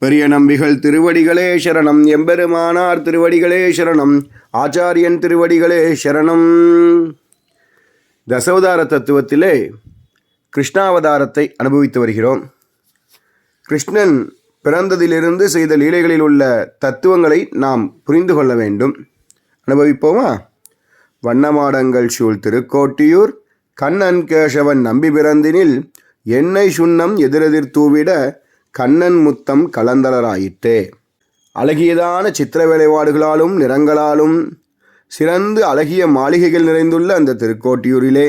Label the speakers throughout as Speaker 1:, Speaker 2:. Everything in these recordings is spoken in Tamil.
Speaker 1: பெரிய நம்பிகள் திருவடிகளே சரணம். எம்பெருமானார் திருவடிகளே சரணம். ஆச்சாரியன் திருவடிகளே சரணம். தசவதார தத்துவத்திலே கிருஷ்ணாவதாரத்தை அனுபவித்து வருகிறோம். கிருஷ்ணன் பிறந்ததிலிருந்து செய்த லீலைகளில் உள்ள தத்துவங்களை நாம் புரிந்து கொள்ள வேண்டும். அனுபவிப்போமா? வண்ணமாடங்கள் சூழ் திருக்கோட்டியூர் கண்ணன் கேசவன் நம்பி பிறந்தினில் எண்ணெய் சுண்ணம் எதிரெதிர் தூவிட கண்ணன் முத்தம் கலந்தலராயிற்றே. அழகியதான சித்திர வேலைப்பாடுகளாலும் நிறங்களாலும் சிறந்து அழகிய மாளிகைகள் நிறைந்துள்ள அந்த திருக்கோட்டியூரிலே.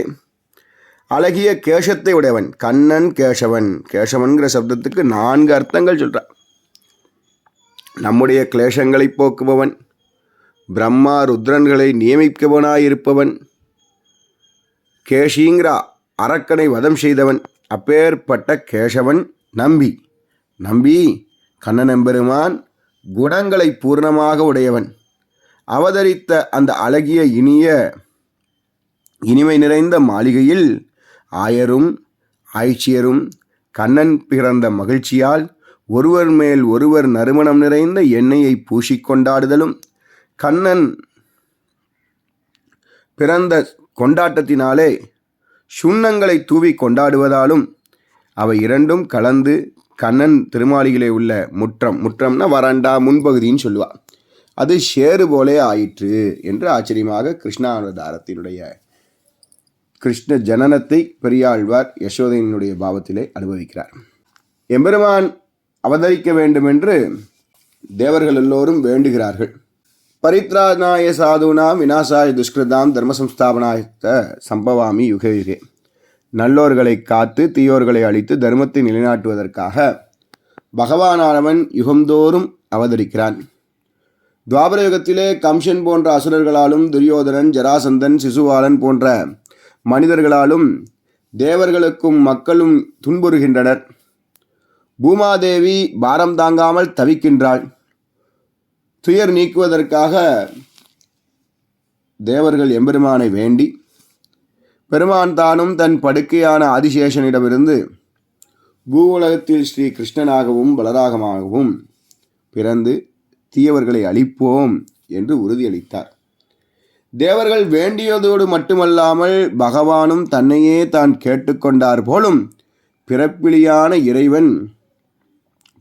Speaker 1: அழகிய கேசத்தை உடையவன் கண்ணன் கேசவன். கேசவன்கிற சப்தத்துக்கு நான்கு அர்த்தங்கள் சொல்கிறான் நம்முடைய கிளேசங்களை போக்குபவன் பிரம்மா ருத்ரன்களை நியமிக்கவனாயிருப்பவன் கேஷிங்கிற அரக்கனை வதம் செய்தவன் அப்பேற்பட்ட கேசவன் நம்பி. நம்பி கண்ணனெம்பெருமான் குணங்களை பூர்ணமாக உடையவன். அவதரித்த அந்த அழகிய இனிய இனிமை நிறைந்த மாளிகையில் ஆயரும் ஆய்ச்சியரும் கண்ணன் பிறந்த மகிழ்ச்சியால் ஒருவர் மேல் ஒருவர் நறுமணம் நிறைந்த எண்ணெயை பூசிக்கொண்டாடுதலும் கண்ணன் பிறந்த கொண்டாட்டத்தினாலே சுண்ணங்களை தூவி கொண்டாடுவதாலும் அவை இரண்டும் கலந்து கண்ணன் திருமாளிகளே உள்ள முற்றம் முற்றம்னா வறண்டா முன்பகுதின்னு சொல்லுவாள் அது ஷேரு போலே ஆயிற்று என்று ஆச்சரியமாக கிருஷ்ணாவதாரத்தினுடைய கிருஷ்ண ஜனனத்தை பெரியாழ்வார் யசோதையினுடைய பாவத்திலே அனுபவிக்கிறார். எம்பெருமான் அவதரிக்க வேண்டும் என்று தேவர்கள் எல்லோரும் வேண்டுகிறார்கள். பரித்ராநாய சாதுனாம் விநாசாய துஷ்கிருதாம் தர்மசம்ஸ்தாபனாய சம்பவாமி யுகயுகே. நல்லோர்களை காத்து தீயோர்களை அழித்து தர்மத்தை நிலைநாட்டுவதற்காக பகவானானவன் யுகந்தோறும் அவதரிக்கிறான். துவாபர யுகத்திலே கம்சன் போன்ற அசுரர்களாலும் துரியோதனன் ஜராசந்தன் சிசுவாலன் போன்ற மனிதர்களாலும் தேவர்களுக்கும் மக்களும் துன்புறுகின்றனர். பூமாதேவி பாரம் தாங்காமல் தவிக்கின்றாள். துயர் நீக்குவதற்காக தேவர்கள் எம்பெருமானை வேண்டி பெருமான் தானும் தன் படுக்கையான ஆதிசேஷனிடமிருந்து பூவுலகத்தில் ஸ்ரீ கிருஷ்ணனாகவும் பலராகமாகவும் பிறந்து தீயவர்களை அழிப்போம் என்று உறுதியளித்தார். தேவர்கள் வேண்டியதோடு மட்டுமல்லாமல் பகவானும் தன்னையே தான் கேட்டுக்கொண்டார் போலும் பிறப்பிலியான இறைவன்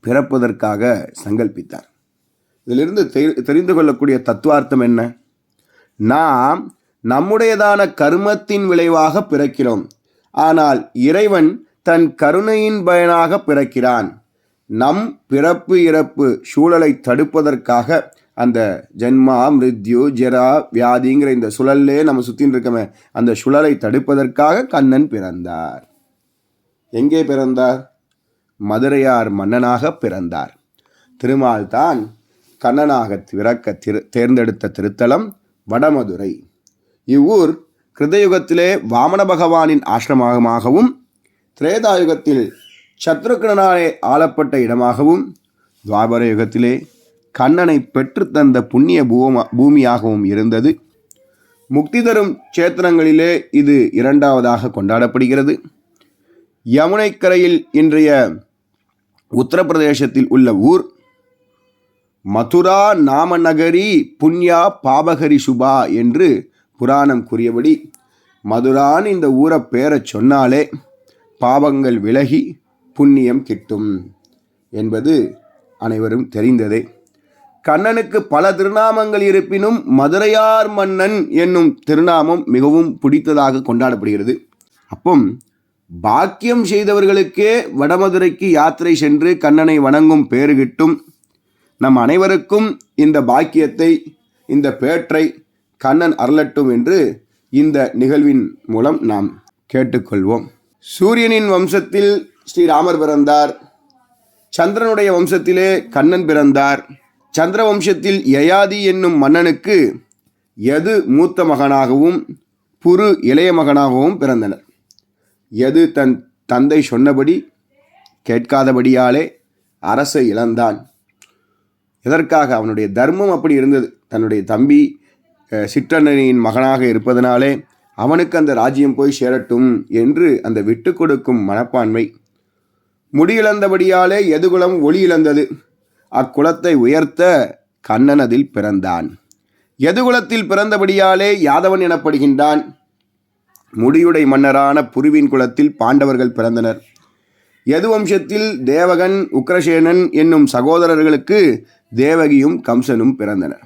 Speaker 1: பிறப்பதற்காக சங்கல்பித்தார். இதிலிருந்து தெரி- தெரிந்து கொள்ளக்கூடிய தத்துவார்த்தம் என்ன? நாம் நம்முடையதான கர்மத்தின் விளைவாக பிறக்கிறோம். ஆனால் இறைவன் தன் கருணையின் பயனாக பிறக்கிறான். நம் பிறப்பு இறப்பு சூழலை தடுப்பதற்காக அந்த ஜென்மா மிருத்யு ஜெரா வியாதிங்கிற இந்த சுழல்லே நம்ம சுற்றின்னு இருக்கமே அந்த சுழலை தடுப்பதற்காக கண்ணன் பிறந்தார். எங்கே பிறந்தார்? மதுரையார் மன்னனாக பிறந்தார். திருமால் தான் கண்ணனாக பிறக்க திரு தேர்ந்தெடுத்த திருத்தலம் வடமதுரை. இவ்வூர் கிருதயுகத்திலே வாமன பகவானின் ஆசிரமமாகவும் திரேதாயுகத்தில் சத்ருகனாலே ஆளப்பட்ட இடமாகவும் துவாபர யுகத்திலே கண்ணனை பெற்றுத்தந்த புண்ணிய பூம பூமியாகவும் இருந்தது. முக்தி தரும் சேத்திரங்களிலே இது இரண்டாவதாக கொண்டாடப்படுகிறது. யமுனைக்கரையில் இன்றைய உத்தரப்பிரதேசத்தில் உள்ள ஊர் மதுரா நாமநகரி புண்ணியா பாபகரி சுபா என்று புராணம் கூறியபடி மதுரான் இந்த ஊரை பேரச் சொன்னாலே பாவங்கள் விலகி புண்ணியம் கிட்டும் என்பது அனைவரும் தெரிந்ததே. கண்ணனுக்கு பல திருநாமங்கள் இருப்பினும் மதுரையார் மன்னன் என்னும் திருநாமம் மிகவும் பிடித்ததாக கொண்டாடப்படுகிறது. அப்போ பாக்கியம் செய்தவர்களுக்கே வடமதுரைக்கு யாத்திரை சென்று கண்ணனை வணங்கும் பேறு கிட்டும். நம் அனைவருக்கும் இந்த பாக்கியத்தை இந்த பேற்றை கண்ணன் அருளட்டும் என்று இந்த நிகழ்வின் மூலம் நாம் கேட்டுக்கொள்வோம். சூரியனின் வம்சத்தில் ஸ்ரீராமர் பிறந்தார். சந்திரனுடைய வம்சத்திலே கண்ணன் பிறந்தார். சந்திர வம்சத்தில் யயாதி என்னும் மன்னனுக்கு எது மூத்த மகனாகவும் புரு இளைய மகனாகவும் பிறந்தனர். எது தன் தந்தை சொன்னபடி கேட்காதபடியாலே அரசை இழந்தான். எதற்காக? அவனுடைய தர்மம் அப்படி இருந்தது. தன்னுடைய தம்பி சிற்றண்ணனின் மகனாக இருப்பதனாலே அவனுக்கு அந்த ராஜ்யம் போய் சேரட்டும் என்று அந்த விட்டு கொடுக்கும் மனப்பான்மை. முடியிழந்தபடியாலே எதுகுலம் ஒளி இழந்தது? அக்குலத்தை உயர்த்த கண்ணன் அதில் பிறந்தான் எதுகுலத்தில் பிறந்தபடியாலே யாதவன் எனப்படுகின்றான்? முடியுடை மன்னரான புருவின் குலத்தில் பாண்டவர்கள் பிறந்தனர். யது வம்சத்தில் தேவகன் உக்ரசேனன் என்னும் சகோதரர்களுக்கு தேவகியும் கம்சனும் பிறந்தனர்.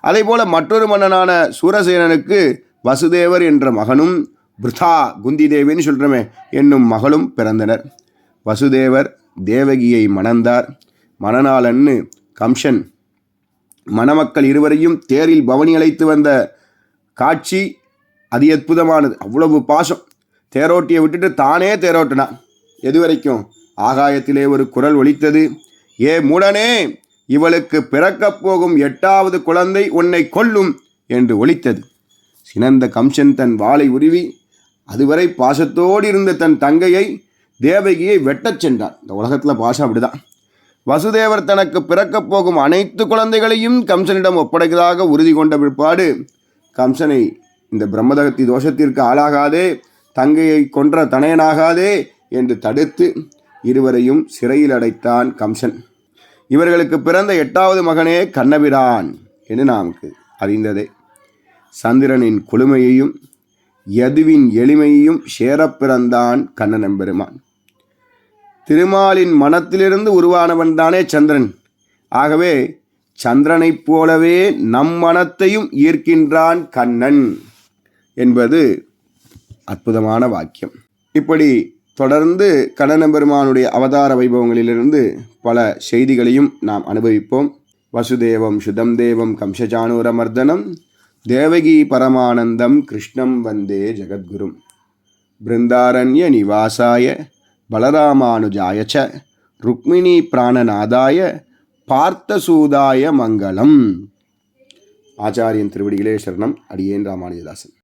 Speaker 1: அதேபோல மற்றொரு மன்னனான சூரசேனனுக்கு வசுதேவர் என்ற மகனும் பிருதா குந்தி தேவின்னு சொல்கிறோமே என்னும் மகளும் பிறந்தனர். வசுதேவர் தேவகியை மணந்தார். மணநாளன்னு கம்சன் மணமக்கள் இருவரையும் தேரில் பவனி அழைத்து வந்த காட்சி அதி அற்புதமானது. அவ்வளவு பாசம். தேரோட்டியை விட்டுட்டு தானே தேரோட்டினான். எது வரைக்கும் ஆகாயத்திலே ஒரு குரல் ஒலித்தது ஏ மூடனே இவளுக்கு பிறக்கப் போகும் எட்டாவது குழந்தை உன்னை கொல்லும் என்று ஒலித்தது. சினந்த கம்சன் தன் வாளை உருவி அதுவரை பாசத்தோடு இருந்த தன் தங்கையை தேவகியை வெட்டச் சென்றான். இந்த உலகத்தில் பாசம் அப்படிதான். வசுதேவர் தனக்கு பிறக்கப் போகும் அனைத்து குழந்தைகளையும் கம்சனிடம் ஒப்படைக்கிறதாக உறுதி கொண்ட பிற்பாடு கம்சனை இந்த பிரம்மதகத்தி தோஷத்திற்கு ஆளாகாதே தங்கையை கொன்ற தனையனாகாதே என்று தடுத்து இருவரையும் சிறையில் அடைத்தான் கம்சன். இவர்களுக்கு பிறந்த எட்டாவது மகனே கண்ணபிரான் என்று நமக்கு அறிந்ததே. சந்திரனின் குளுமையையும் யதுவின் எளிமையையும் சேரப் பிறந்தான் கண்ணன் எம்பெருமான் திருமாலின் மனத்திலிருந்து உருவானவன் தானே சந்திரன். ஆகவே சந்திரனைப் போலவே நம் மனத்தையும் ஈர்க்கின்றான் கண்ணன் என்பது அற்புதமான வாக்கியம். இப்படி தொடர்ந்து கடனபெருமானுடைய பெருமானுடைய அவதார வைபவங்களிலிருந்து பல செய்திகளையும் நாம் அனுபவிப்போம். வசுதேவம் சுதம் தேவம் கம்சஜானூரமர்தனம் தேவகி பரமானந்தம் கிருஷ்ணம் வந்தே ஜெகத்குரும் பிருந்தாரண்ய நிவாசாய பலராமானுஜாய ச ருக்மிணி பிராணநாதாய பார்த்தசூதாய மங்களம். ஆச்சாரியன் திருவடிகளே சரணம். அடியேன் ராமானுஜதாசன்.